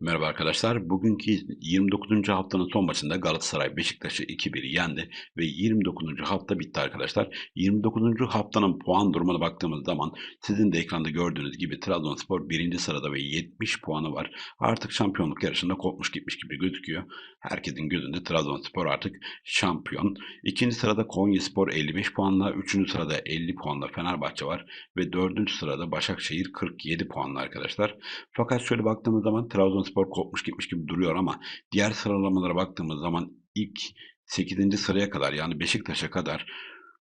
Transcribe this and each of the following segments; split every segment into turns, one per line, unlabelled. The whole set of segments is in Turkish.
Merhaba arkadaşlar. Bugünkü 29. haftanın son maçında Galatasaray Beşiktaş'ı 2-1 yendi ve 29. hafta bitti arkadaşlar. 29. haftanın puan durumuna baktığımız zaman sizin de ekranda gördüğünüz gibi Trabzonspor 1. sırada ve 70 puanı var. Artık şampiyonluk yarışında kopmuş gitmiş gibi gözüküyor. Herkesin gözünde Trabzonspor artık şampiyon. İkinci sırada Konyaspor 55 puanla, 3. sırada 50 puanla Fenerbahçe var ve 4. sırada Başakşehir 47 puanla arkadaşlar. Fakat şöyle baktığımız zaman Trabzonspor kopmuş gitmiş gibi duruyor ama diğer sıralamalara baktığımız zaman ilk 8. sıraya kadar yani Beşiktaş'a kadar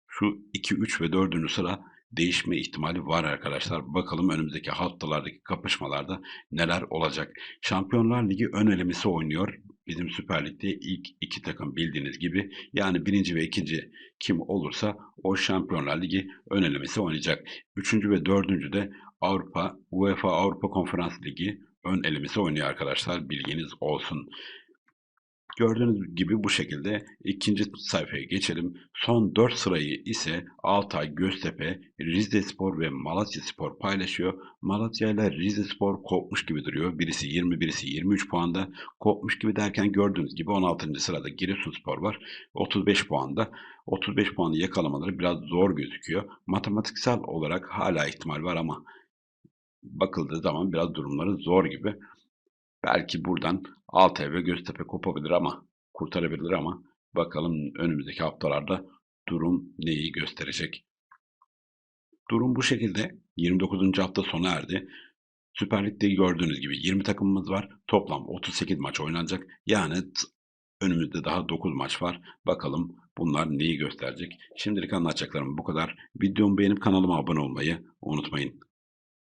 şu 2, 3 ve 4. sıra değişme ihtimali var arkadaşlar. Bakalım önümüzdeki haftalardaki kapışmalarda neler olacak. Şampiyonlar Ligi ön elemesi oynuyor. Bizim Süper Lig'de ilk iki takım bildiğiniz gibi yani birinci ve ikinci kim olursa o Şampiyonlar Ligi ön elemesi oynayacak. Üçüncü ve dördüncü de Avrupa, UEFA Avrupa Konferans Ligi ön elemesi oynuyor arkadaşlar. Bilginiz olsun. Gördüğünüz gibi bu şekilde ikinci sayfaya geçelim. Son 4 sırayı ise Altay, Göztepe, Rizespor ve Malatyaspor paylaşıyor. Malatya ile Rizespor kopmuş gibi duruyor. Birisi 20, birisi 23 puanda. Kopmuş gibi derken gördüğünüz gibi 16. sırada Giresunspor var. 35 puanda. 35 puanı yakalamaları biraz zor gözüküyor. Matematiksel olarak hala ihtimal var ama bakıldığı zaman biraz durumları zor gibi. Belki buradan Altay ve Göztepe kopabilir ama kurtarabilir ama bakalım önümüzdeki haftalarda durum neyi gösterecek. Durum bu şekilde 29. hafta sona erdi. Süper Lig'de gördüğünüz gibi 20 takımımız var. Toplam 38 maç oynanacak. Yani önümüzde daha 9 maç var. Bakalım bunlar neyi gösterecek. Şimdilik anlatacaklarım bu kadar. Videomu beğenip kanalıma abone olmayı unutmayın.